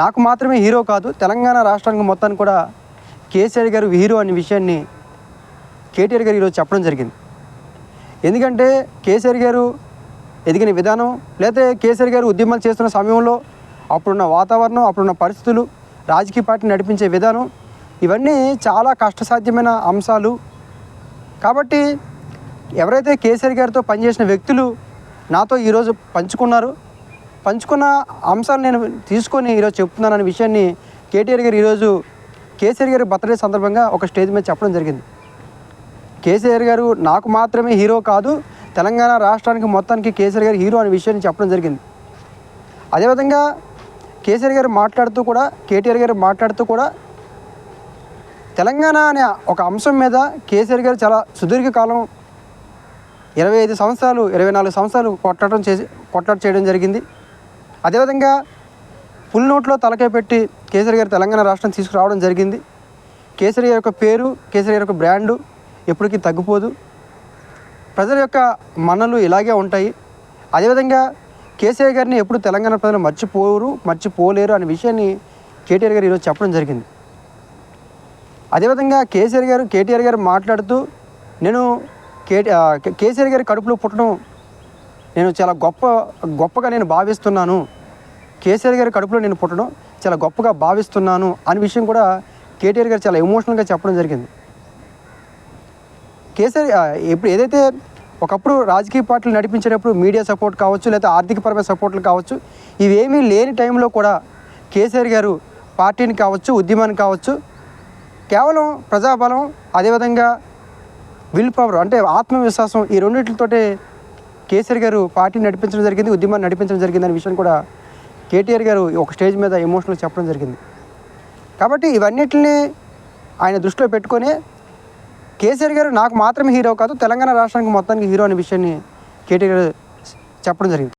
నాకు మాత్రమే హీరో కాదు తెలంగాణ రాష్ట్రానికి మొత్తాన్ని కూడా కేసీఆర్ గారు హీరో అనే విషయాన్ని కేటీఆర్ గారు ఈరోజు చెప్పడం జరిగింది. ఎందుకంటే కేసీఆర్ గారు ఎదిగిన విధానం లేకపోతే కేసీఆర్ గారు ఉద్యమాలు చేస్తున్న సమయంలో అప్పుడున్న వాతావరణం అప్పుడున్న పరిస్థితులు రాజకీయ పార్టీ నడిపించే విధానం ఇవన్నీ చాలా కష్టసాధ్యమైన అంశాలు. కాబట్టి ఎవరైతే కేసీఆర్ గారితో పనిచేసిన వ్యక్తులు నాతో ఈరోజు పంచుకున్నారు పంచుకున్న అంశాలు నేను తీసుకొని ఈరోజు అనే విషయాన్ని కేటీఆర్ గారు ఈరోజు కేసీఆర్ గారి బర్త్డే సందర్భంగా ఒక స్టేజ్ మీద చెప్పడం జరిగింది. కేసీఆర్ గారు నాకు మాత్రమే హీరో కాదు తెలంగాణ రాష్ట్రానికి మొత్తానికి కేసీఆర్ గారు హీరో అనే విషయాన్ని చెప్పడం జరిగింది. అదేవిధంగా కేసీఆర్ గారు మాట్లాడుతూ కూడా కేటీఆర్ గారు మాట్లాడుతూ కూడా తెలంగాణ అనే ఒక అంశం మీద కేసీఆర్ గారు చాలా సుదీర్ఘకాలం ఇరవై ఐదు సంవత్సరాలు ఇరవై నాలుగు సంవత్సరాలు కొట్టడం చేసి కొట్లాట చేయడం జరిగింది. అదేవిధంగా ఫుల్ నోట్లో తలకాయ పెట్టి కేసరి గారు తెలంగాణ రాష్ట్రం తీసుకురావడం జరిగింది. కేసరి గారి యొక్క పేరు కేసరి గారి యొక్క బ్రాండు ఎప్పటికీ తగ్గిపోదు. ప్రజల యొక్క మన్నలు ఇలాగే ఉంటాయి. అదేవిధంగా కేసీఆర్ గారిని ఎప్పుడు తెలంగాణ ప్రజలు మర్చిపోరు మర్చిపోలేరు అనే విషయాన్ని కేటీఆర్ గారు ఈరోజు చెప్పడం జరిగింది. అదేవిధంగా కేసీఆర్ గారు కేటీఆర్ గారు మాట్లాడుతూ నేను కేటీ కే- కేసీఆర్ గారి కడుపులో పుట్టడం నేను చాలా గొప్ప గొప్పగా నేను భావిస్తున్నాను. కేసీఆర్ గారి కడుపులో నేను పుట్టడం చాలా గొప్పగా భావిస్తున్నాను అనే విషయం కూడా కేటీఆర్ గారు చాలా ఎమోషనల్గా చెప్పడం జరిగింది. కేసీఆర్ ఎప్పుడు ఇప్పుడు ఏదైతే ఒకప్పుడు రాజకీయ పార్టీలు నడిపించేటప్పుడు మీడియా సపోర్ట్ కావచ్చు లేదా ఆర్థికపరమైన సపోర్ట్లు కావచ్చు ఇవేమీ లేని టైంలో కూడా కేసీఆర్ గారు పార్టీని కావచ్చు ఉద్యమాన్ని కావచ్చు కేవలం ప్రజాబలం అదేవిధంగా విల్ పవర్ అంటే ఆత్మవిశ్వాసం ఈ రెండింటితోటే కేసీఆర్ గారు పార్టీని నడిపించడం జరిగింది ఉద్యమాన్ని నడిపించడం జరిగింది అనే విషయం కూడా కేటీఆర్ గారు ఒక స్టేజ్ మీద ఎమోషనల్ చెప్పడం జరిగింది. కాబట్టి ఇవన్నిటిని ఆయన దృష్టిలో పెట్టుకొని కేసీఆర్ గారు నాకు మాత్రమే హీరో కాదు తెలంగాణ రాష్ట్రానికి మొత్తానికి హీరో అనే విషయాన్ని కేటీఆర్ గారు చెప్పడం జరిగింది.